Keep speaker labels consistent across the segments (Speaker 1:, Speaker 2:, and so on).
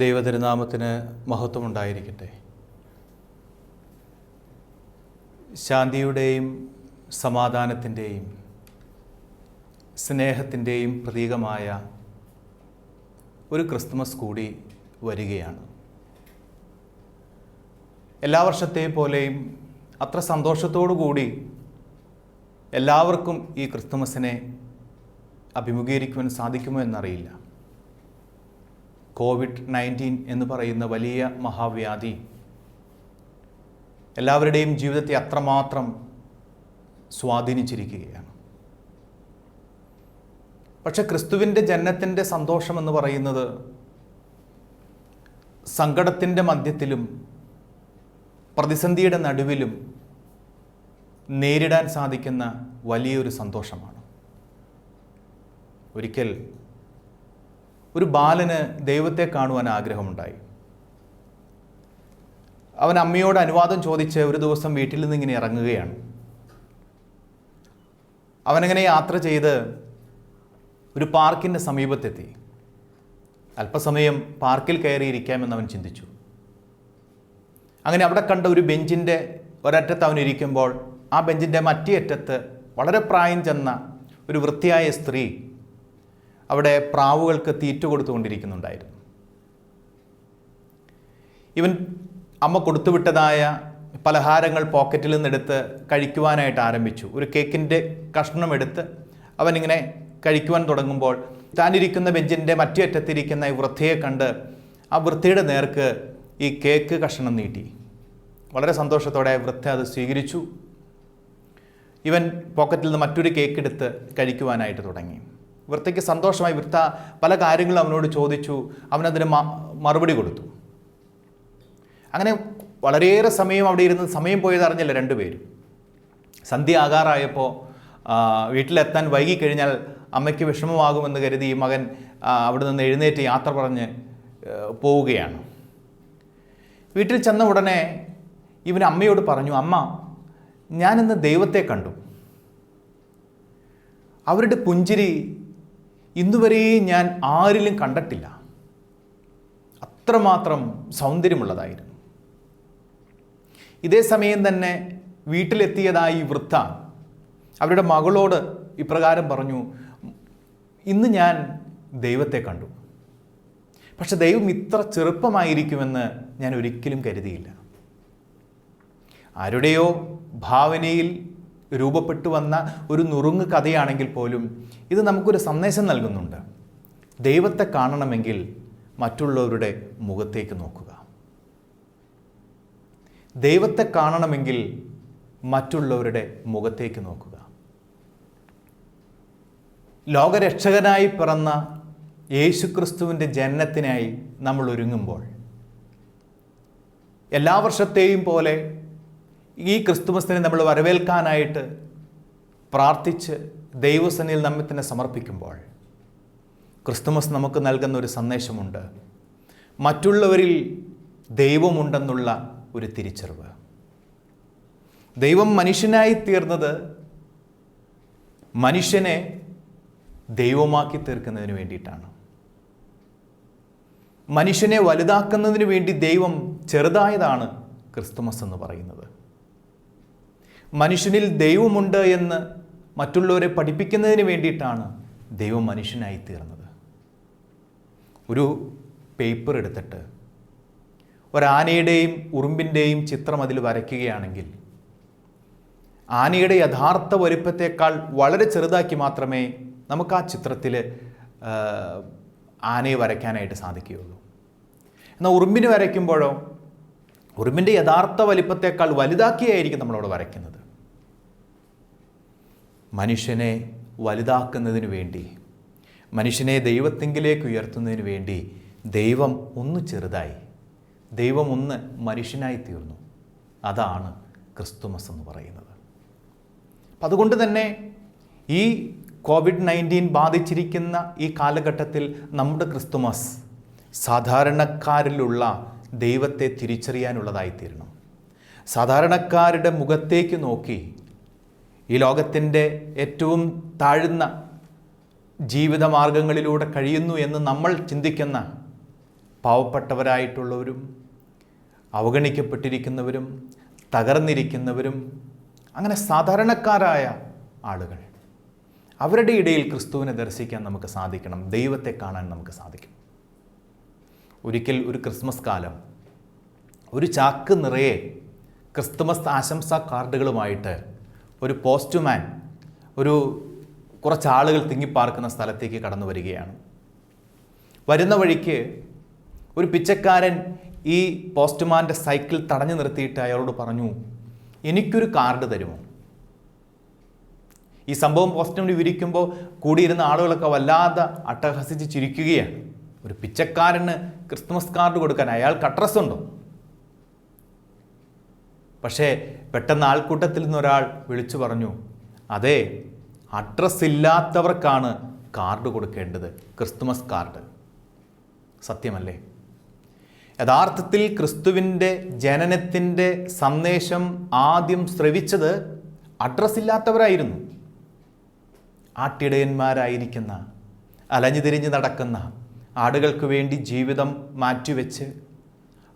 Speaker 1: ദൈവതിരുനാമത്തിന് മഹത്വമുണ്ടായിരിക്കട്ടെ. ശാന്തിയുടെയും സമാധാനത്തിന്റെയും സ്നേഹത്തിന്റെയും പ്രതീകമായ ഒരു ക്രിസ്മസ് കൂടി വരികയാണ്. എല്ലാ വർഷത്തെ പോലെയും അത്ര സന്തോഷത്തോടു കൂടി എല്ലാവർക്കും ഈ ക്രിസ്തുമസിനെ അഭിമുഖീകരിക്കുവാൻ സാധിക്കുമോ എന്നറിയില്ല. കോവിഡ് നയന്റീൻ എന്ന് പറയുന്ന വലിയ മഹാവ്യാധി. എല്ലാവരുടെയും ജീവിതത്തെ അത്രമാത്രം സ്വാധീനിച്ചിരിക്കുകയാണ്. പക്ഷെ ക്രിസ്തുവിന്റെ ജനനത്തിന്റെ സന്തോഷം എന്ന് പറയുന്നത് സങ്കടത്തിന്റെ മധ്യത്തിലും പ്രതിസന്ധിയുടെ നടുവിലും നേരിടാൻ സാധിക്കുന്ന വലിയൊരു സന്തോഷമാണ്. ഒരിക്കൽ ഒരു ബാലന് ദൈവത്തെ കാണുവാൻ ആഗ്രഹമുണ്ടായി. അവൻ അമ്മയോട് അനുവാദം ചോദിച്ച് ഒരു ദിവസം വീട്ടിൽ നിന്ന് ഇങ്ങനെ ഇറങ്ങുകയാണ്. അവനങ്ങനെ യാത്ര ചെയ്ത് ഒരു പാർക്കിന്റെ സമീപത്തെത്തി. അല്പസമയം പാർക്കിൽ കയറിയിരിക്കാമെന്ന് അവൻ ചിന്തിച്ചു. അങ്ങനെ അവിടെ കണ്ട ഒരു ബെഞ്ചിന്റെ ഒരറ്റത്ത് അവൻ ഇരിക്കുമ്പോൾ ആ ബെഞ്ചിന്റെ മറ്റേ അറ്റത്ത് വളരെ പ്രായം ചെന്ന ഒരു വൃത്തിയായ സ്ത്രീ അവിടെ പ്രാവുകൾക്ക് തീറ്റ കൊടുത്തുകൊണ്ടിരിക്കുന്നുണ്ടായിരുന്നു. ഇവൻ അമ്മ കൊടുത്തുവിട്ടതായ പലഹാരങ്ങൾ പോക്കറ്റിൽ നിന്നെടുത്ത് കഴിക്കുവാനായിട്ട് ആരംഭിച്ചു. ഒരു കേക്കിന്റെ കഷ്ണം എടുത്ത് അവനിങ്ങനെ കഴിക്കുവാൻ തുടങ്ങുമ്പോൾ താനിരിക്കുന്ന ബെഞ്ചിന്റെ മറ്റേ അറ്റത്തിരിക്കുന്ന ഈ വൃദ്ധയെ കണ്ട് ആ വൃദ്ധയുടെ നേർക്ക് ഈ കേക്ക് കഷ്ണം നീട്ടി. വളരെ സന്തോഷത്തോടെ വൃദ്ധ അത് സ്വീകരിച്ചു. ഇവൻ പോക്കറ്റിൽ നിന്ന് മറ്റൊരു കേക്ക് എടുത്ത് കഴിക്കുവാനായിട്ട് തുടങ്ങി. വൃത്തയ്ക്ക് സന്തോഷമായി വൃത്ത പല കാര്യങ്ങളും അവനോട് ചോദിച്ചു. അവനതിന് മറുപടി കൊടുത്തു. അങ്ങനെ വളരെയേറെ സമയം അവിടെ ഇരുന്ന് സമയം പോയത് അറിഞ്ഞില്ല രണ്ടുപേരും സന്ധ്യ ആകാറായപ്പോൾ വീട്ടിലെത്താൻ വൈകിക്കഴിഞ്ഞാൽ അമ്മയ്ക്ക് വിഷമമാകുമെന്ന് കരുതി ഈ മകൻ അവിടെ നിന്ന് എഴുന്നേറ്റ് യാത്ര പറഞ്ഞ് പോവുകയാണ്. വീട്ടിൽ ചെന്ന ഉടനെ ഇവൻ അമ്മയോട് പറഞ്ഞു അമ്മ ഞാനിന്ന് ദൈവത്തെ കണ്ടു. അവരുടെ പുഞ്ചിരി ഇന്നുവരെയും ഞാൻ ആരിലും കണ്ടിട്ടില്ല. അത്രമാത്രം സൗന്ദര്യമുള്ളതായിരുന്നു. ഇതേ സമയം തന്നെ വീട്ടിലെത്തിയതായി വൃദ്ധ അവരുടെ മകളോട് ഇപ്രകാരം പറഞ്ഞു ഇന്ന് ഞാൻ ദൈവത്തെ കണ്ടു. പക്ഷെ ദൈവം ഇത്ര ചെറുപ്പമായിരിക്കുമെന്ന് ഞാൻ ഒരിക്കലും കരുതിയില്ല. ആരുടെയോ ഭാവനയിൽ രൂപപ്പെട്ടു വന്ന ഒരു നുറുങ്ങ് കഥയാണെങ്കിൽ പോലും ഇത് നമുക്കൊരു സന്ദേശം നൽകുന്നുണ്ട്. ദൈവത്തെ കാണണമെങ്കിൽ മറ്റുള്ളവരുടെ മുഖത്തേക്ക് നോക്കുക. ദൈവത്തെ കാണണമെങ്കിൽ മറ്റുള്ളവരുടെ മുഖത്തേക്ക് നോക്കുക. ലോകരക്ഷകനായി പിറന്ന യേശുക്രിസ്തുവിന്റെ ജനനത്തിനായി നമ്മൾ ഒരുങ്ങുമ്പോൾ എല്ലാ വർഷത്തെയും പോലെ ഈ ക്രിസ്തുമസിനെ നമ്മൾ വരവേൽക്കാനായിട്ട് പ്രാർത്ഥിച്ച് ദൈവസനിൽ നമ്മെ തന്നെ സമർപ്പിക്കുമ്പോൾ ക്രിസ്തുമസ് നമുക്ക് നൽകുന്ന ഒരു സന്ദേശമുണ്ട്. മറ്റുള്ളവരിൽ ദൈവമുണ്ടെന്നുള്ള ഒരു തിരിച്ചറിവ്. ദൈവം മനുഷ്യനായി തീർന്നത് മനുഷ്യനെ ദൈവമാക്കി തീർക്കുന്നതിന് വേണ്ടിയിട്ടാണ്. മനുഷ്യനെ വലുതാക്കുന്നതിന് വേണ്ടി ദൈവം ചെറുതായതാണ് ക്രിസ്തുമസ് എന്ന് പറയുന്നത്. മനുഷ്യനിൽ ദൈവമുണ്ട് എന്ന് മറ്റുള്ളവരെ പഠിപ്പിക്കുന്നതിന് വേണ്ടിയിട്ടാണ് ദൈവം മനുഷ്യനായി തീർന്നത്. ഒരു പേപ്പർ എടുത്തിട്ട് ഒരാനയുടെയും ഉറുമ്പിന്റെയും ചിത്രം അതിൽ വരയ്ക്കുകയാണെങ്കിൽ ആനയുടെ യഥാർത്ഥ വലുപ്പത്തേക്കാൾ വളരെ ചെറുതാക്കി മാത്രമേ നമുക്ക് ആ ചിത്രത്തിൽ ആനയെ വരയ്ക്കാനായിട്ട് സാധിക്കുകയുള്ളൂ. എന്നാൽ ഉറുമ്പിന് വരയ്ക്കുമ്പോഴോ ഉറുമ്പിന്റെ യഥാർത്ഥ വലിപ്പത്തേക്കാൾ വലുതാക്കിയായിരിക്കും നമ്മളവിടെ വരയ്ക്കുന്നത്. മനുഷ്യനെ വലുതാക്കുന്നതിന് വേണ്ടി മനുഷ്യനെ ദൈവത്തെങ്കിലേക്ക് ഉയർത്തുന്നതിന് വേണ്ടി ദൈവം ഒന്ന് ചെറുതായി ദൈവം ഒന്ന് മനുഷ്യനായി തീർന്നു. അതാണ് ക്രിസ്തുമസ് എന്ന് പറയുന്നത്. അപ്പം അതുകൊണ്ട് തന്നെ ഈ കോവിഡ് നയന്റീൻ ബാധിച്ചിരിക്കുന്ന ഈ കാലഘട്ടത്തിൽ നമ്മുടെ ക്രിസ്തുമസ് സാധാരണക്കാരിലുള്ള ദൈവത്തെ തിരിച്ചറിയാനുള്ളതായിത്തീരണം സാധാരണക്കാരുടെ മുഖത്തേക്ക് നോക്കി ഈ ലോകത്തിന്റെ ഏറ്റവും താഴ്ന്ന ജീവിതമാർഗങ്ങളിലൂടെ കഴിയുന്നു എന്ന് നമ്മൾ ചിന്തിക്കുന്ന പാവപ്പെട്ടവരായിട്ടുള്ളവരും അവഗണിക്കപ്പെട്ടിരിക്കുന്നവരും തകർന്നിരിക്കുന്നവരും അങ്ങനെ സാധാരണക്കാരായ ആളുകൾ അവരുടെ ഇടയിൽ ക്രിസ്തുവിനെ ദർശിക്കാൻ നമുക്ക് സാധിക്കണം ദൈവത്തെ കാണാൻ നമുക്ക് സാധിക്കും. ഒരിക്കൽ ഒരു ക്രിസ്മസ് കാലം ഒരു ചാക്ക് നിറയെ ക്രിസ്തുമസ് ആശംസാ കാർഡുകളുമായിട്ട് ഒരു പോസ്റ്റ്മാൻ ഒരു കുറച്ച് ആളുകൾ തിങ്ങിപ്പാർക്കുന്ന സ്ഥലത്തേക്ക് കടന്നു വരികയാണ്. വരുന്ന വഴിക്ക് ഒരു പിച്ചക്കാരൻ ഈ പോസ്റ്റ്മാന്റെ സൈക്കിൾ തടഞ്ഞു നിർത്തിയിട്ട് അയാളോട് പറഞ്ഞു എനിക്കൊരു കാർഡ് തരുമോ? ഈ സംഭവം പോസ്റ്റ്മാൻ വിവരിക്കുമ്പോൾ കൂടിയിരുന്ന ആളുകളൊക്കെ വല്ലാതെ അട്ടഹസിച്ച് ചിരിക്കുകയാണ്. ഒരു പിച്ചക്കാരന് ക്രിസ്മസ് കാർഡ് കൊടുക്കാൻ അയാൾക്ക് അഡ്രസ് ഉണ്ടോ പക്ഷേ പെട്ടെന്ന് ആൾക്കൂട്ടത്തിൽ നിന്നൊരാൾ വിളിച്ചു പറഞ്ഞു അതെ അഡ്രസ്സ് ഇല്ലാത്തവർക്കാണ് കാർഡ് കൊടുക്കേണ്ടത് ക്രിസ്തുമസ് കാർഡ്. സത്യമല്ലേ? യഥാർത്ഥത്തിൽ ക്രിസ്തുവിന്റെ ജനനത്തിന്റെ സന്ദേശം ആദ്യം ശ്രവിച്ചത് അഡ്രസ് ഇല്ലാത്തവരായിരുന്നു. ആട്ടിടയന്മാരായിരിക്കുന്ന അലഞ്ഞു തിരിഞ്ഞ് നടക്കുന്ന ആടുകൾക്ക് വേണ്ടി ജീവിതം മാറ്റിവെച്ച്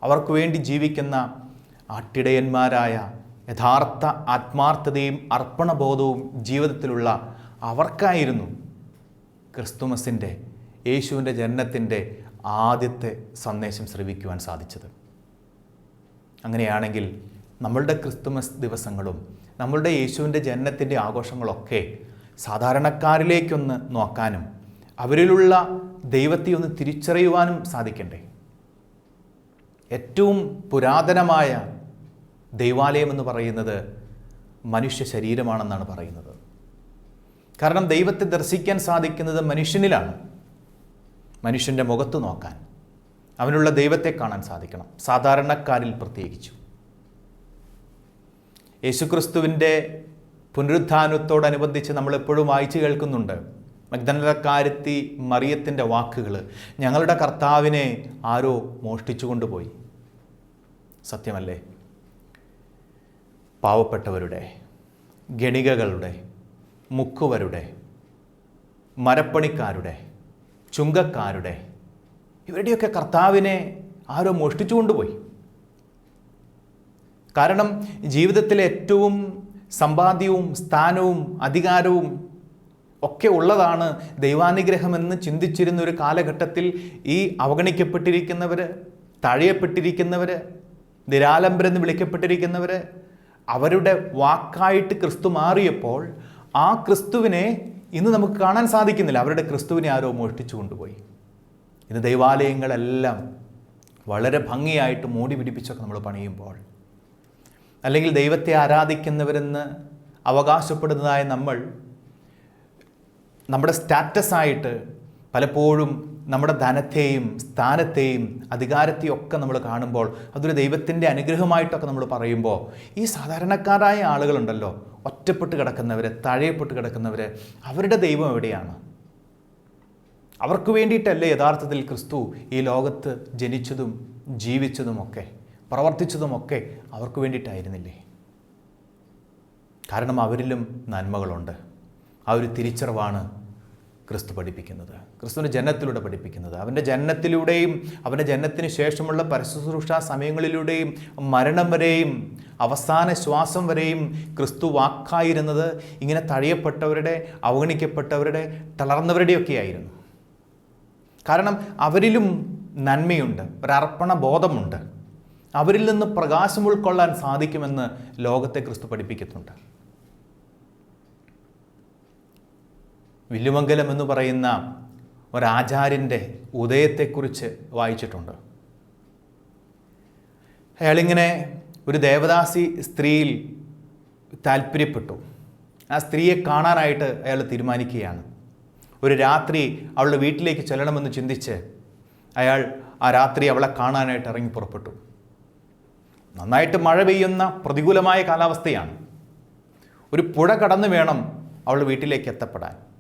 Speaker 1: അവർക്ക് വേണ്ടി ജീവിക്കുന്ന ആട്ടിടയന്മാരായ യഥാർത്ഥ ആത്മാർത്ഥതയും അർപ്പണബോധവും ജീവിതത്തിലുള്ള അവർക്കായിരുന്നു ക്രിസ്തുമസിന്റെ യേശുവിന്റെ ജനനത്തിന്റെ ആദ്യത്തെ സന്ദേശം ശ്രവിക്കുവാൻ സാധിച്ചത്. അങ്ങനെയാണെങ്കിൽ നമ്മളുടെ ക്രിസ്തുമസ് ദിവസങ്ങളും നമ്മളുടെ യേശുവിന്റെ ജനനത്തിന്റെ ആഘോഷങ്ങളൊക്കെ സാധാരണക്കാരിലേക്കൊന്ന് നോക്കാനും അവരിലുള്ള ദൈവത്തെ ഒന്ന് തിരിച്ചറിയുവാനും സാധിക്കണ്ടേ? ഏറ്റവും പുരാതനമായ ദൈവാലയം എന്ന് പറയുന്നത് മനുഷ്യ ശരീരമാണെന്നാണ് പറയുന്നത്. കാരണം ദൈവത്തെ ദർശിക്കാൻ സാധിക്കുന്നത് മനുഷ്യനിലാണ്. മനുഷ്യന്റെ മുഖത്ത് നോക്കാൻ. അവനുള്ള ദൈവത്തെ കാണാൻ സാധിക്കണം. സാധാരണക്കാരിൽ പ്രത്യേകിച്ചു. യേശുക്രിസ്തുവിന്റെ പുനരുത്ഥാനത്തോടനുബന്ധിച്ച് നമ്മൾ എപ്പോഴും വായിച്ചു കേൾക്കുന്നുണ്ട്. മഗ്ദനക്കാരത്തി മറിയത്തിന്റെ വാക്കുകൾ ഞങ്ങളുടെ കർത്താവിനെ ആരോ മോഷ്ടിച്ചു കൊണ്ടുപോയി സത്യമല്ലേ? പാവപ്പെട്ടവരുടെ ഗണികകളുടെ മുക്കുവരുടെ മരപ്പണിക്കാരുടെ ചുങ്കക്കാരുടെ ഇവരുടെയൊക്കെ കർത്താവിനെ ആരോ മോഷ്ടിച്ചു കൊണ്ടുപോയി. കാരണം ജീവിതത്തിലെ ഏറ്റവും സമ്പാദ്യവും സ്ഥാനവും അധികാരവും ഒക്കെ ഉള്ളതാണ് ദൈവാനുഗ്രഹമെന്ന് ചിന്തിച്ചിരുന്ന ഒരു കാലഘട്ടത്തിൽ ഈ അവഗണിക്കപ്പെട്ടിരിക്കുന്നവർ തഴയപ്പെട്ടിരിക്കുന്നവർ നിരാലംബരെന്ന് വിളിക്കപ്പെട്ടിരിക്കുന്നവർ അവരുടെ വാക്കായിട്ട് ക്രിസ്തു മാറിയപ്പോൾ ആ ക്രിസ്തുവിനെ ഇന്ന് നമുക്ക് കാണാൻ സാധിക്കുന്നില്ല. അവരുടെ ക്രിസ്തുവിനെ ആരോ മോഷ്ടിച്ചു കൊണ്ടുപോയി. ഇന്ന് ദൈവാലയങ്ങളെല്ലാം വളരെ ഭംഗിയായിട്ട് മൂടി പിടിപ്പിച്ചൊക്കെ നമ്മൾ പണിയുമ്പോൾ അല്ലെങ്കിൽ ദൈവത്തെ ആരാധിക്കുന്നവരെന്ന് അവകാശപ്പെടുന്നതായ നമ്മൾ നമ്മുടെ സ്റ്റാറ്റസായിട്ട് പലപ്പോഴും നമ്മുടെ ധനത്തെയും സ്ഥാനത്തെയും അധികാരത്തെയും ഒക്കെ നമ്മൾ കാണുമ്പോൾ അതൊരു ദൈവത്തിന്റെ അനുഗ്രഹമായിട്ടൊക്കെ നമ്മൾ പറയുമ്പോൾ ഈ സാധാരണക്കാരായ ആളുകളുണ്ടല്ലോ ഒറ്റപ്പെട്ട് കിടക്കുന്നവർ തഴയപ്പെട്ട് കിടക്കുന്നവർ അവരുടെ ദൈവം എവിടെയാണ്? അവർക്ക് വേണ്ടിയിട്ടല്ലേ യഥാർത്ഥത്തിൽ ക്രിസ്തു ഈ ലോകത്ത് ജനിച്ചതും ജീവിച്ചതുമൊക്കെ പ്രവർത്തിച്ചതുമൊക്കെ അവർക്ക് വേണ്ടിയിട്ടായിരുന്നില്ലേ? കാരണം അവരിലും നന്മകളുണ്ട്. ആ ഒരു തിരിച്ചറിവാണ് ക്രിസ്തു പഠിപ്പിക്കുന്നത് ക്രിസ്തുവിന്റെ ജനനത്തിലൂടെ പഠിപ്പിക്കുന്നത് അവന്റെ ജനനത്തിലൂടെയും അവന്റെ ജനനത്തിന് ശേഷമുള്ള പരശുശ്രൂഷ സമയങ്ങളിലൂടെയും മരണം വരെയും അവസാന ശ്വാസം വരെയും ക്രിസ്തു വാക്കായിരുന്നത് ഇങ്ങനെ തഴയപ്പെട്ടവരുടെ അവഗണിക്കപ്പെട്ടവരുടെ തളർന്നവരുടെയൊക്കെ ആയിരുന്നു. കാരണം അവരിലും നന്മയുണ്ട് ഒരർപ്പണ ബോധമുണ്ട്. അവരിൽ നിന്ന് പ്രകാശം ഉൾക്കൊള്ളാൻ സാധിക്കുമെന്ന് ലോകത്തെ ക്രിസ്തു പഠിപ്പിക്കുന്നുണ്ട്. വില്ലുമംഗലം എന്ന് പറയുന്ന ഒരാചാര്യന്റെ ഉദയത്തെക്കുറിച്ച് വായിച്ചിട്ടുണ്ട്. അയാളിങ്ങനെ ഒരു ദേവദാസി സ്ത്രീയിൽ താല്പര്യപ്പെട്ടു. ആ സ്ത്രീയെ കാണാനായിട്ട് അയാൾ തീരുമാനിക്കുകയാണ്. ഒരു രാത്രി അവളുടെ വീട്ടിലേക്ക് ചെല്ലണമെന്ന് ചിന്തിച്ച് അയാൾ ആ രാത്രി അവളെ കാണാനായിട്ട് ഇറങ്ങി പുറപ്പെട്ടു. നന്നായിട്ട് മഴ പെയ്യുന്ന പ്രതികൂലമായ കാലാവസ്ഥയാണ്. ഒരു പുഴ കടന്നു വേണം അവൾ വീട്ടിലേക്ക് എത്തപ്പെടാൻ.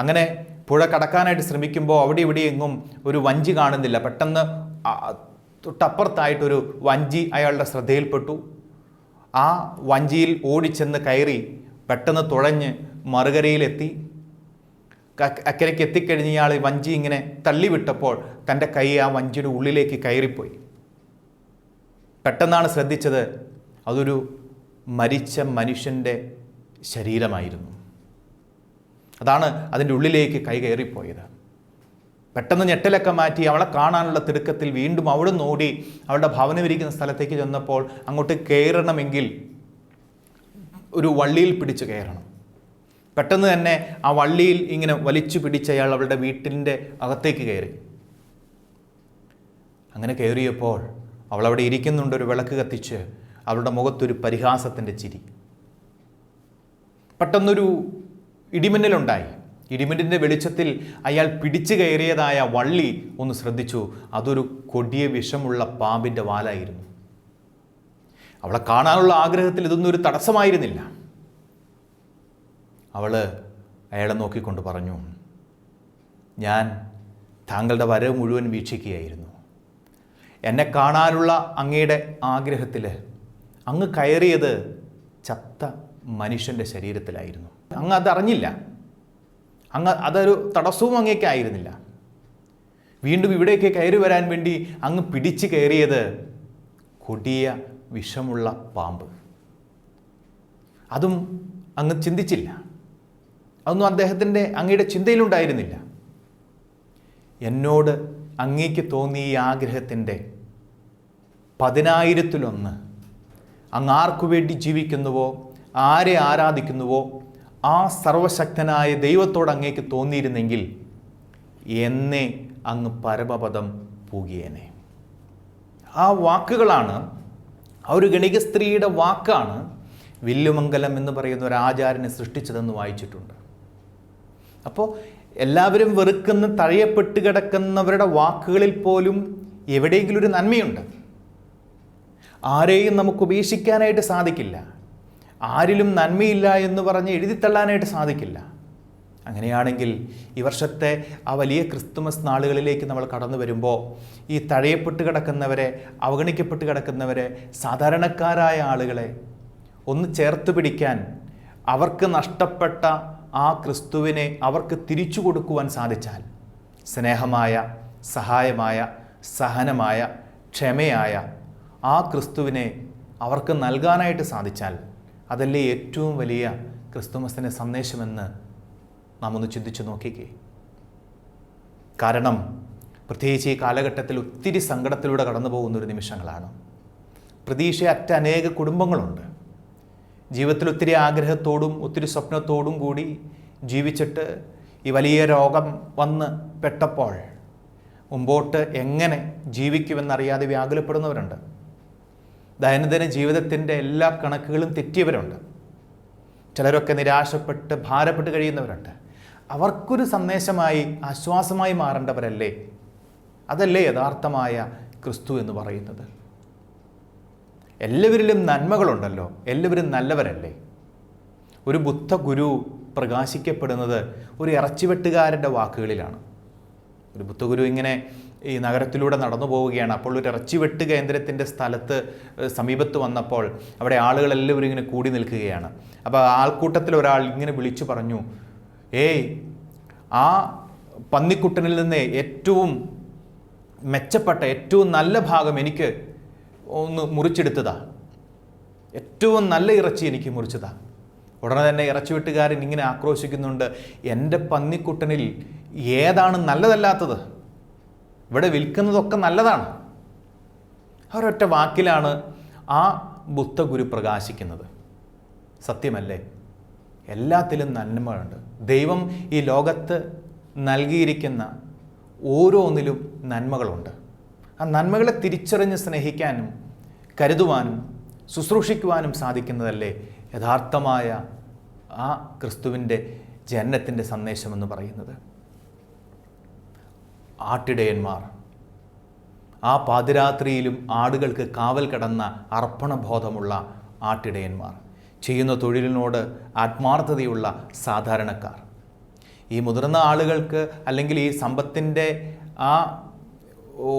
Speaker 1: അങ്ങനെ പുഴ കടക്കാനായിട്ട് ശ്രമിക്കുമ്പോൾ അവിടെ ഇവിടെ എങ്ങും ഒരു വഞ്ചി കാണുന്നില്ല. പെട്ടെന്ന് തൊട്ടപ്പുറത്തായിട്ടൊരു വഞ്ചി അയാളുടെ ശ്രദ്ധയിൽപ്പെട്ടു. ആ വഞ്ചിയിൽ ഓടിച്ചെന്ന് കയറി പെട്ടെന്ന് തുഴഞ്ഞ് മറുകരയിലെത്തി. അക്കരയ്ക്ക് എത്തിക്കഴിഞ്ഞ് ഇയാൾ വഞ്ചി ഇങ്ങനെ തള്ളിവിട്ടപ്പോൾ തന്റെ കൈ ആ വഞ്ചിയുടെ ഉള്ളിലേക്ക് കയറിപ്പോയി. പെട്ടെന്നാണ് ശ്രദ്ധിച്ചത് അതൊരു മരിച്ച മനുഷ്യന്റെ ശരീരമായിരുന്നു. അതാണ് അതിന്റെ ഉള്ളിലേക്ക് കൈ കയറിപ്പോയത്. പെട്ടെന്ന് ഞെട്ടലൊക്കെ മാറ്റി അവളെ കാണാനുള്ള തിടുക്കത്തിൽ വീണ്ടും അവിടെ നോടി അവളുടെ ഭവനമിരിക്കുന്ന സ്ഥലത്തേക്ക് ചെന്നപ്പോൾ അങ്ങോട്ട് കയറണമെങ്കിൽ ഒരു വള്ളിയിൽ പിടിച്ച് കയറണം. പെട്ടെന്ന് തന്നെ ആ വള്ളിയിൽ ഇങ്ങനെ വലിച്ചു പിടിച്ച് അയാൾ അവളുടെ വീട്ടിന്റെ അകത്തേക്ക് കയറി. അങ്ങനെ കയറിയപ്പോൾ അവളവിടെ ഇരിക്കുന്നുണ്ട് ഒരു വിളക്ക് കത്തിച്ച് അവളുടെ മുഖത്തൊരു പരിഹാസത്തിന്റെ ചിരി. പെട്ടെന്നൊരു ഇടിമിന്നലുണ്ടായി. ഇടിമിന്നലിന്റെ വെളിച്ചത്തിൽ അയാൾ പിടിച്ചു കയറിയതായ വള്ളി ഒന്ന് ശ്രദ്ധിച്ചു. അതൊരു കൊടിയ വിഷമുള്ള പാമ്പിന്റെ വാലായിരുന്നു. അവളെ കാണാനുള്ള ആഗ്രഹത്തിൽ ഇതൊന്നും ഒരു തടസ്സമായിരുന്നില്ല. അവൾ അയാളെ നോക്കിക്കൊണ്ട് പറഞ്ഞു ഞാൻ താങ്കളുടെ വരവ് മുഴുവൻ വീക്ഷിക്കുകയായിരുന്നു. എന്നെ കാണാനുള്ള അങ്ങയുടെ ആഗ്രഹത്തിൽ അങ്ങ് കയറിയത് ചത്ത മനുഷ്യന്റെ ശരീരത്തിലായിരുന്നു. അങ്ങ് അതറിഞ്ഞില്ല. അങ്ങ് അതൊരു തടസ്സവും അങ്ങേക്കായിരുന്നില്ല വീണ്ടും ഇവിടേക്ക് കയറി വരാൻ വേണ്ടി അങ്ങ് പിടിച്ചു കയറിയത് കൊടിയ വിഷമുള്ള പാമ്പ്. അതും അങ്ങ് ചിന്തിച്ചില്ല. അതൊന്നും അദ്ദേഹത്തിന്റെ അങ്ങയുടെ ചിന്തയിലുണ്ടായിരുന്നില്ല. എന്നോട് അങ്ങേക്ക് തോന്നിയ ഈ ആഗ്രഹത്തിന്റെ പതിനായിരത്തിലൊന്ന് അങ്ങ് ആർക്കു വേണ്ടി ജീവിക്കുന്നുവോ ആരെ ആരാധിക്കുന്നുവോ ആ സർവശക്തനായ ദൈവത്തോട് അങ്ങേക്ക് തോന്നിയിരുന്നെങ്കിൽ എന്നെ അങ്ങ് പരമപദം പൂകിയേനെ. ആ വാക്കുകളാണ് ആ ഒരു ഗണിക സ്ത്രീയുടെ വാക്കാണ് വില്ലുമംഗലം എന്ന് പറയുന്ന ഒരു ആചാരനെ സൃഷ്ടിച്ചതെന്ന് വായിച്ചിട്ടുണ്ട്. അപ്പോൾ എല്ലാവരും വെറുക്കുന്ന തഴയപ്പെട്ട് കിടക്കുന്നവരുടെ വാക്കുകളിൽ പോലും എവിടെയെങ്കിലും ഒരു നന്മയുണ്ട്. ആരെയും നമുക്ക് ഉപേക്ഷിക്കാനായിട്ട് സാധിക്കില്ല. ആരിലും നന്മയില്ല എന്ന് പറഞ്ഞ് എഴുതിത്തള്ളാനായിട്ട് സാധിക്കില്ല. അങ്ങനെയാണെങ്കിൽ ഈ വർഷത്തെ ആ വലിയ ക്രിസ്തുമസ് നാളുകളിലേക്ക് നമ്മൾ കടന്നു വരുമ്പോൾ ഈ തഴയപ്പെട്ട് കിടക്കുന്നവരെ അവഗണിക്കപ്പെട്ട് കിടക്കുന്നവരെ സാധാരണക്കാരായ ആളുകളെ ഒന്ന് ചേർത്ത് പിടിക്കാൻ അവർക്ക് നഷ്ടപ്പെട്ട ആ ക്രിസ്തുവിനെ അവർക്ക് തിരിച്ചു കൊടുക്കുവാൻ സാധിച്ചാൽ സ്നേഹമായ സഹായമായ സഹനമായ ക്ഷമയായ ആ ക്രിസ്തുവിനെ അവർക്ക് നൽകാനായിട്ട് സാധിച്ചാൽ അതല്ലേ ഏറ്റവും വലിയ ക്രിസ്തുമസിന്റെ സന്ദേശമെന്ന് നാം ഒന്ന് ചിന്തിച്ചു നോക്കിക്കേ. കാരണം പ്രത്യേകിച്ച് ഈ കാലഘട്ടത്തിൽ ഒത്തിരി സങ്കടത്തിലൂടെ കടന്നു പോകുന്നൊരു നിമിഷങ്ങളാണ്. പ്രതീക്ഷയറ്റ അനേക കുടുംബങ്ങളുണ്ട്. ജീവിതത്തിൽ ഒത്തിരി ആഗ്രഹത്തോടും ഒത്തിരി സ്വപ്നത്തോടും കൂടി ജീവിച്ചിട്ട് ഈ വലിയ രോഗം വന്ന് പെട്ടപ്പോൾ മുമ്പോട്ട് എങ്ങനെ ജീവിക്കുമെന്നറിയാതെ വ്യാകുലപ്പെടുന്നവരുണ്ട്. ദൈനംദിന ജീവിതത്തിന്റെ എല്ലാ കണക്കുകളും തെറ്റിയവരുണ്ട്. ചിലരൊക്കെ നിരാശപ്പെട്ട് ഭാരപ്പെട്ട് കഴിയുന്നവരുണ്ട്. അവർക്കൊരു സന്ദേശമായി ആശ്വാസമായി മാറേണ്ടവരല്ലേ? അതല്ലേ യഥാർത്ഥമായ ക്രിസ്തു എന്ന് പറയുന്നത്? എല്ലാവരിലും നന്മകളുണ്ടല്ലോ. എല്ലാവരും നല്ലവരല്ലേ? ഒരു ബുദ്ധ ഗുരു പ്രകാശിക്കപ്പെടുന്നത് ഒരു ഇറച്ചിവെട്ടുകാരന്റെ വാക്കുകളിലാണ്. ഒരു ബുദ്ധഗുരു ഇങ്ങനെ ഈ നഗരത്തിലൂടെ നടന്നു പോവുകയാണ്. അപ്പോൾ ഒരു ഇറച്ചിവെട്ട് കേന്ദ്രത്തിന്റെ സ്ഥലത്ത് സമീപത്ത് വന്നപ്പോൾ അവിടെ ആളുകളെല്ലാവരും ഇങ്ങനെ കൂടി നിൽക്കുകയാണ്. അപ്പോൾ ആൾക്കൂട്ടത്തിൽ ഒരാൾ ഇങ്ങനെ വിളിച്ചു പറഞ്ഞു ഏയ് ആ പന്നിക്കുട്ടനിൽ നിന്ന് ഏറ്റവും മെച്ചപ്പെട്ട ഏറ്റവും നല്ല ഭാഗം എനിക്ക് ഒന്ന് മുറിച്ചെടുത്തതാ. ഏറ്റവും നല്ല ഇറച്ചി എനിക്ക് മുറിച്ചതാ. ഉടനെ തന്നെ ഇറച്ചി വെട്ടുകാരൻ ഇങ്ങനെ ആക്രോശിക്കുന്നുണ്ട് എന്റെ പന്നിക്കുട്ടനിൽ ഏതാണ് നല്ലതല്ലാത്തത്? ഇവിടെ വിൽക്കുന്നതൊക്കെ നല്ലതാണ്. ഒരൊറ്റ വാക്കിലാണ് ആ ബുദ്ധഗുരു പ്രകാശിക്കുന്നത്. സത്യമല്ലേ? എല്ലാത്തിലും നന്മയുണ്ട്. ദൈവം ഈ ലോകത്ത് നൽകിയിരിക്കുന്ന ഓരോന്നിലും നന്മകളുണ്ട്. ആ നന്മകളെ തിരിച്ചറിഞ്ഞ് സ്നേഹിക്കാനും കരുതുവാനും ശുശ്രൂഷിക്കുവാനും സാധിക്കുന്നതല്ലേ യഥാർത്ഥമായ ആ ക്രിസ്തുവിന്റെ ജനനത്തിന്റെ സന്ദേശമെന്ന് പറയുന്നത്. ആട്ടിടയന്മാർ. ആ പാതിരാത്രിയിലും ആടുകൾക്ക് കാവൽ കിടന്ന അർപ്പണബോധമുള്ള ആട്ടിടയന്മാർ ചെയ്യുന്ന തൊഴിലിനോട് ആത്മാർത്ഥതയുള്ള സാധാരണക്കാർ. ഈ മുതിർന്ന ആളുകൾക്ക് അല്ലെങ്കിൽ ഈ സമ്പത്തിന്റെ ആ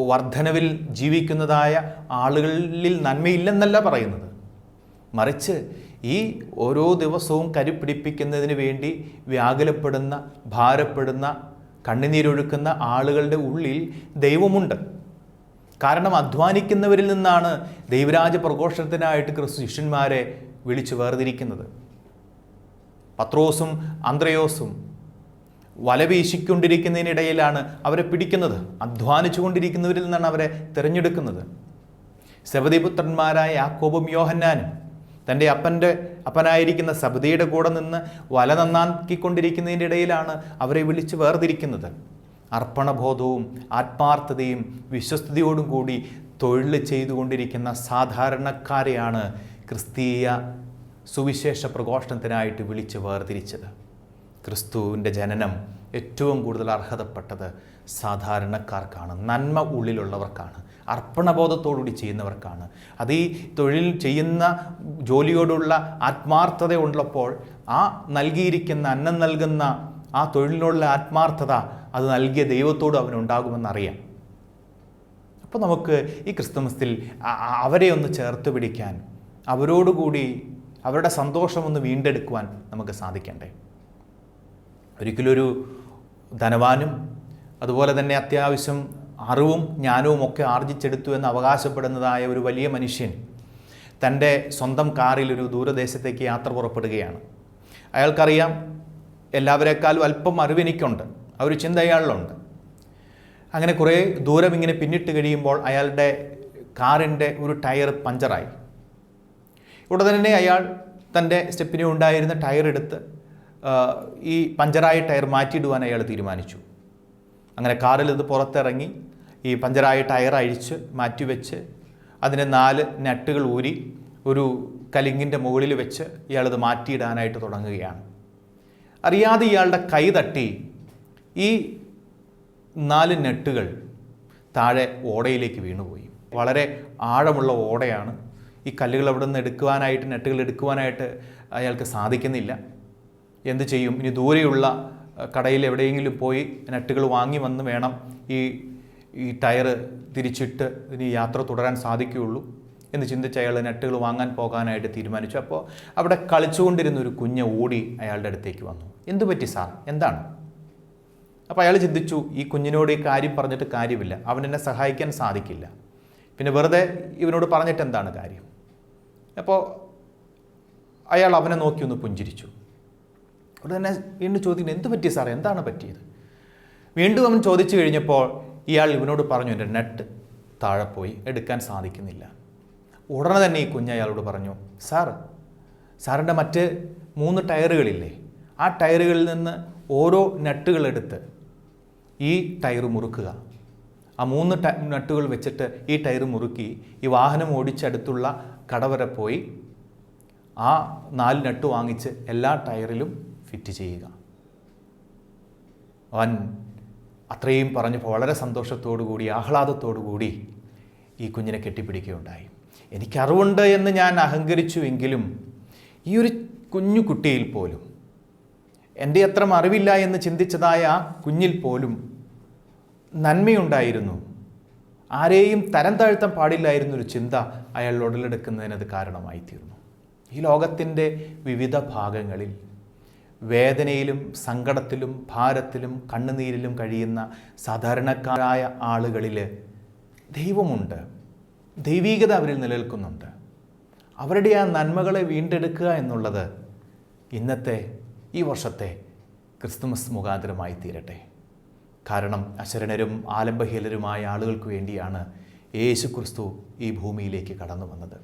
Speaker 1: വർധനവിൽ ജീവിക്കുന്നതായ ആളുകളിൽ നന്മയില്ലെന്നല്ല പറയുന്നത്. മറിച്ച് ഈ ഓരോ ദിവസവും കരുപിടിപ്പിക്കുന്നതിന് വേണ്ടി വ്യാകുലപ്പെടുന്ന ഭാരപ്പെടുന്ന കണ്ണുനീരൊഴുക്കുന്ന ആളുകളുടെ ഉള്ളിൽ ദൈവമുണ്ട്. കാരണം അധ്വാനിക്കുന്നവരിൽ നിന്നാണ് ദൈവരാജ പ്രഘോഷണത്തിനായിട്ട് ക്രിസ്തു ശിഷ്യന്മാരെ വിളിച്ചു വേർതിരിക്കുന്നത്. പത്രോസും അന്ത്രയോസും വല വീശിക്കൊണ്ടിരിക്കുന്നതിനിടയിലാണ് അവരെ പിടിക്കുന്നത്. അധ്വാനിച്ചു കൊണ്ടിരിക്കുന്നവരിൽ നിന്നാണ് അവരെ തിരഞ്ഞെടുക്കുന്നത്. സെവതിപുത്രന്മാരായ യാക്കോബും യോഹന്നാനും തന്റെ അപ്പന്റെ അപ്പനായിരിക്കുന്ന സബദിയുടെ കൂടെ നിന്ന് വല നന്നാക്കിക്കൊണ്ടിരിക്കുന്നതിന്റെ ഇടയിലാണ് അവരെ വിളിച്ച് വേർതിരിക്കുന്നത്. അർപ്പണബോധവും ആത്മാർത്ഥതയും വിശ്വസ്തയോടും കൂടി തൊഴിൽ ചെയ്തുകൊണ്ടിരിക്കുന്ന സാധാരണക്കാരെയാണ് ക്രിസ്തീയ സുവിശേഷ പ്രഘോഷണത്തിനായിട്ട് വിളിച്ച് വേർതിരിച്ചത്. ക്രിസ്തുവിന്റെ ജനനം ഏറ്റവും കൂടുതൽ അർഹതപ്പെട്ടത് സാധാരണക്കാർക്കാണ് നന്മ ഉള്ളിലുള്ളവർക്കാണ് അർപ്പണബോധത്തോടുകൂടി ചെയ്യുന്നവർക്കാണ്. അത് ഈ തൊഴിൽ ചെയ്യുന്ന ജോലിയോടുള്ള ആത്മാർത്ഥത ഉള്ളപ്പോൾ ആ നൽകിയിരിക്കുന്ന അന്നം നൽകുന്ന ആ തൊഴിലിനുള്ള ആത്മാർത്ഥത അത് നൽകിയ ദൈവത്തോട് അവനുണ്ടാകുമെന്നറിയാം. അപ്പോൾ നമുക്ക് ഈ ക്രിസ്തുമസിൽ അവരെ ഒന്ന് ചേർത്ത് പിടിക്കാൻ അവരോടുകൂടി അവരുടെ സന്തോഷമൊന്ന് വീണ്ടെടുക്കുവാൻ നമുക്ക് സാധിക്കണ്ടേ? ഒരിക്കലൊരു ധനവാനും അതുപോലെ തന്നെ അത്യാവശ്യം അറിവും ജ്ഞാനവും ഒക്കെ ആർജിച്ചെടുത്തു എന്ന് അവകാശപ്പെടുന്നതായ ഒരു വലിയ മനുഷ്യൻ തന്റെ സ്വന്തം കാറിൽ ഒരു ദൂരദേശത്തേക്ക് യാത്ര പുറപ്പെടുകയാണ്. അയാൾക്കറിയാം എല്ലാവരെക്കാളും അല്പം അറിവെനിക്കുണ്ട് ആ ഒരു ചിന്ത അയാളിലുണ്ട്. അങ്ങനെ കുറേ ദൂരം ഇങ്ങനെ പിന്നിട്ട് കഴിയുമ്പോൾ അയാളുടെ കാറിന്റെ ഒരു ടയർ പഞ്ചറായി. ഉടനെ തന്നെ അയാൾ തന്റെ സ്റ്റെപ്പിന് ഉണ്ടായിരുന്ന ടയർ എടുത്ത് ഈ പഞ്ചറായ ടയർ മാറ്റിയിടുവാൻ അയാൾ തീരുമാനിച്ചു. അങ്ങനെ കാറിൽ ഇത് പുറത്തിറങ്ങി ഈ പഞ്ചറായ ടയർ അഴിച്ച് മാറ്റിവെച്ച് അതിനെ നാല് നട്ടുകൾ ഊരി ഒരു കലിങ്ങിന്റെ മുകളിൽ വെച്ച് ഇയാളിത് മാറ്റിയിടാനായിട്ട് തുടങ്ങുകയാണ്. അറിയാതെ ഇയാളുടെ കൈ തട്ടി ഈ നാല് നട്ടുകൾ താഴെ ഓടയിലേക്ക് വീണുപോയി. വളരെ ആഴമുള്ള ഓടയാണ്. ഈ കല്ലുകൾ അവിടെ നിന്ന് എടുക്കുവാനായിട്ട് നെട്ടുകൾ എടുക്കുവാനായിട്ട് അയാൾക്ക് സാധിക്കുന്നില്ല. എന്ത് ചെയ്യും? ഇനി ദൂരെയുള്ള കടയിൽ എവിടെയെങ്കിലും പോയി നട്ടുകൾ വാങ്ങി വന്ന് വേണം ഈ ഈ ടയർ തിരിച്ചിട്ട് ഇനി യാത്ര തുടരാൻ സാധിക്കുകയുള്ളൂ എന്ന് ചിന്തിച്ച് അയാൾ നട്ടുകൾ വാങ്ങാൻ പോകാനായിട്ട് തീരുമാനിച്ചു. അപ്പോൾ അവിടെ കളിച്ചുകൊണ്ടിരുന്ന ഒരു കുഞ്ഞ് ഓടി അയാളുടെ അടുത്തേക്ക് വന്നു. എന്തു പറ്റി സാർ? എന്താണ്? അപ്പോൾ അയാൾ ചിന്തിച്ചു ഈ കുഞ്ഞിനോട് ഈ കാര്യം പറഞ്ഞിട്ട് കാര്യമില്ല. അവൻ എന്നെ സഹായിക്കാൻ സാധിക്കില്ല. പിന്നെ വെറുതെ ഇവനോട് പറഞ്ഞിട്ട് എന്താണ് കാര്യം? അപ്പോൾ അയാൾ അവനെ നോക്കി ഒന്ന് പുഞ്ചിരിച്ചു. ഉടനെ വീണ്ടും ചോദിക്കുന്നത് എന്ത് പറ്റിയ സാറേ? എന്താണ് പറ്റിയത്? വീണ്ടും അവൻ ചോദിച്ചു കഴിഞ്ഞപ്പോൾ ഇയാൾ ഇവനോട് പറഞ്ഞു എന്റെ നെറ്റ് താഴെ പോയി എടുക്കാൻ സാധിക്കുന്നില്ല. ഉടനെ തന്നെ ഈ കുഞ്ഞ് അയാളോട് പറഞ്ഞു സാർ സാറിന്റെ മറ്റ് മൂന്ന് ടയറുകളില്ലേ ആ ടയറുകളിൽ നിന്ന് ഓരോ നട്ടുകളെടുത്ത് ഈ ടയർ മുറുക്കുക. ആ മൂന്ന് ട നട്ടുകൾ വെച്ചിട്ട് ഈ ടയർ മുറുക്കി ഈ വാഹനം ഓടിച്ചടുത്തുള്ള കടവരെ പോയി ആ നാല് നട്ട് വാങ്ങിച്ച് എല്ലാ ടയറിലും ഫിറ്റ് ചെയ്യുക. അവൻ അത്രയും പറഞ്ഞപ്പോൾ വളരെ സന്തോഷത്തോടു കൂടി ആഹ്ലാദത്തോടു കൂടി ഈ കുഞ്ഞിനെ കെട്ടിപ്പിടിക്കുകയുണ്ടായി. എനിക്കറിവുണ്ട് എന്ന് ഞാൻ അഹങ്കരിച്ചുവെങ്കിലും ഈ ഒരു കുഞ്ഞു കുട്ടിയിൽ പോലും എന്റെ അത്ര അറിവില്ല എന്ന് ചിന്തിച്ചതായ ആ കുഞ്ഞിൽ പോലും നന്മയുണ്ടായിരുന്നു. ആരെയും തരം താഴ്ത്താൻ പാടില്ലായിരുന്നൊരു ചിന്ത അയാൾ ഉടലെടുക്കുന്നതിനത് കാരണമായി തീർന്നു ഈ ലോകത്തിന്റെ വിവിധ ഭാഗങ്ങളിൽ വേദനയിലും സങ്കടത്തിലും ഭാരത്തിലും കണ്ണുനീരിലും കഴിയുന്ന സാധാരണക്കാരായ ആളുകളിൽ ദൈവമുണ്ട്. ദൈവീകത അവരിൽ നിലനിൽക്കുന്നുണ്ട്. അവരുടെ ആ നന്മകളെ വീണ്ടെടുക്കുക എന്നുള്ളത് ഇന്നത്തെ ഈ വർഷത്തെ ക്രിസ്തുമസ് മുഖാന്തരമായി തീരട്ടെ. കാരണം അശരണരും ആലംബഹീലരുമായ ആളുകൾക്ക് വേണ്ടിയാണ് യേശു ക്രിസ്തു ഈ ഭൂമിയിലേക്ക് കടന്നു വന്നത്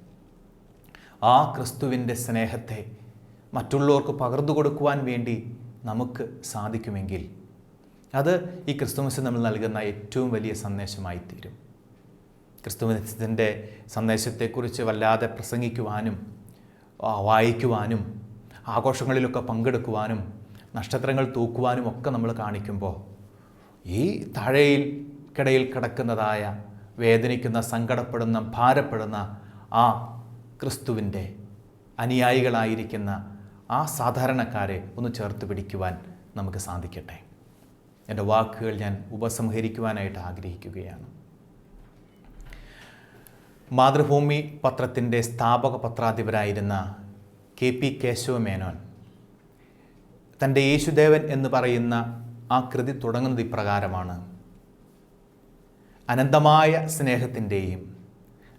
Speaker 1: ആ ക്രിസ്തുവിന്റെ സ്നേഹത്തെ മറ്റുള്ളവർക്ക് പകർന്നു കൊടുക്കുവാൻ വേണ്ടി നമുക്ക് സാധിക്കുമെങ്കിൽ അത് ഈ ക്രിസ്തുമസ് നമ്മൾ നൽകുന്ന ഏറ്റവും വലിയ സന്ദേശമായി തീരും ക്രിസ്തുമസിന്റെ സന്ദേശത്തെക്കുറിച്ച് വല്ലാതെ പ്രസംഗിക്കുവാനും വായിക്കുവാനും ആഘോഷങ്ങളിലൊക്കെ പങ്കെടുക്കുവാനും നക്ഷത്രങ്ങൾ തൂക്കുവാനും ഒക്കെ നമ്മൾ കാണിക്കുമ്പോൾ ഈ താഴയിൽ കിടയിൽ കിടക്കുന്നതായ വേദനിക്കുന്ന സങ്കടപ്പെടുന്ന ഭാരപ്പെടുന്ന ആ ക്രിസ്തുവിന്റെ അനുയായികളായിരിക്കുന്ന ആ സാധാരണക്കാരെ ഒന്ന് ചേർത്ത് പിടിക്കുവാൻ നമുക്ക് സാധിക്കട്ടെ. എന്റെ വാക്കുകൾ ഞാൻ ഉപസംഹരിക്കുവാനായിട്ട് ആഗ്രഹിക്കുകയാണ്. മാതൃഭൂമി പത്രത്തിന്റെ സ്ഥാപക പത്രാധിപരായിരുന്ന കെ പി കേശവ മേനോൻ തന്റെ യേശുദേവൻ എന്ന് പറയുന്ന ആ കൃതി തുടങ്ങുന്നത് ഇപ്രകാരമാണ്. അനന്തമായ സ്നേഹത്തിന്റെയും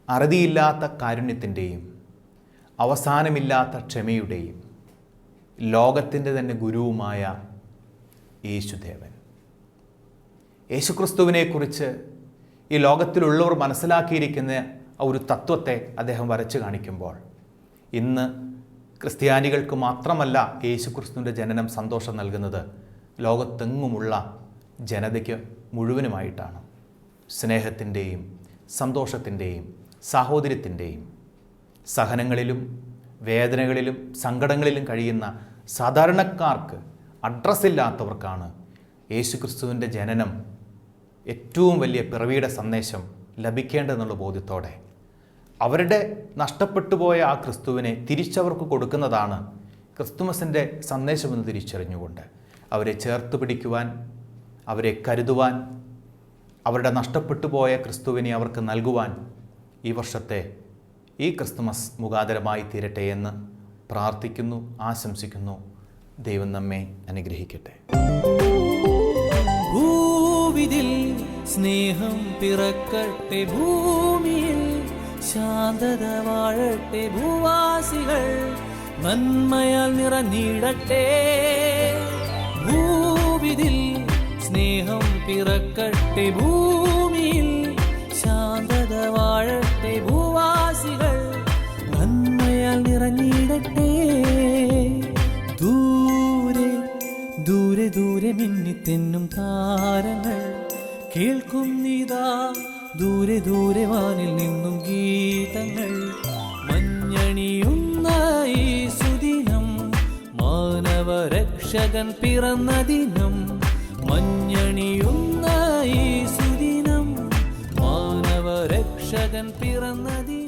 Speaker 1: അറുതിയില്ലാത്ത കാരുണ്യത്തിന്റെയും അവസാനമില്ലാത്ത ക്ഷമയുടെയും ലോകത്തിന്റെ തന്നെ ഗുരുവുമായ യേശുദേവൻ. യേശുക്രിസ്തുവിനെക്കുറിച്ച് ഈ ലോകത്തിലുള്ളവർ മനസ്സിലാക്കിയിരിക്കുന്ന ആ ഒരു തത്വത്തെ അദ്ദേഹം വരച്ചു കാണിക്കുമ്പോൾ ഇന്ന് ക്രിസ്ത്യാനികൾക്ക് മാത്രമല്ല യേശുക്രിസ്തുവിന്റെ ജനനം സന്തോഷം നൽകുന്നത് ലോകത്തെങ്ങുമുള്ള ജനതയ്ക്ക് മുഴുവനുമായിട്ടാണ്. സ്നേഹത്തിന്റെയും സന്തോഷത്തിന്റെയും സാഹോദര്യത്തിന്റെയും സഹനങ്ങളിലും വേദനകളിലും സങ്കടങ്ങളിലും കഴിയുന്ന സാധാരണക്കാർക്ക് അഡ്രസ്സില്ലാത്തവർക്കാണ് യേശുക്രിസ്തുവിന്റെ ജനനം ഏറ്റവും വലിയ പിറവിയുടെ സന്ദേശം ലഭിക്കേണ്ടതെന്നുള്ള ബോധ്യത്തോടെ. അവരുടെ നഷ്ടപ്പെട്ടു പോയ ആ ക്രിസ്തുവിനെ തിരിച്ചവർക്ക് കൊടുക്കുന്നതാണ് ക്രിസ്തുമസിന്റെ സന്ദേശമെന്ന് തിരിച്ചറിഞ്ഞുകൊണ്ട്. അവരെ ചേർത്ത് പിടിക്കുവാൻ അവരെ കരുതുവാൻ അവരുടെ നഷ്ടപ്പെട്ടു പോയ ക്രിസ്തുവിനെ അവർക്ക് നൽകുവാൻ ഈ വർഷത്തെ ഈ ക്രിസ്തുമസ് മുഖാതരമായി തീരട്ടെ എന്ന് പ്രാർത്ഥിക്കുന്നു ആശംസിക്കുന്നു. ദൈവം നമ്മെ അനുഗ്രഹിക്കട്ടെ.
Speaker 2: ഭൂവിതിൽ സ്നേഹം പിറക്കട്ടെ ഭൂമിയിൽ ശാന്തത വാഴട്ടെ ഭൂവാസികൾ നന്മയാൽ നിറഞ്ഞിടട്ടെ ഭൂവിതിൽ സ്നേഹം പിറക്കട്ടെ ഭൂമിയിൽ ശാന്തത വാഴട്ടെ നന്മയാൽ നിറഞ്ഞിടട്ടെ ദൂരെ ദൂരെ ദൂരെ മിന്നിത്തെന്നും താരങ്ങൾ കേൾക്കുന്നിതാ ദൂരെ ദൂരെ വാനിൽ നിന്നും ഗീതങ്ങൾ മഞ്ഞണിയുന്ന ഈ സുദിനം മാനവരക്ഷകൻ പിറന്ന ദിനം മഞ്ഞണിയുന്ന ഈ സുദിനം മാനവരക്ഷകൻ പിറന്ന ദിനം.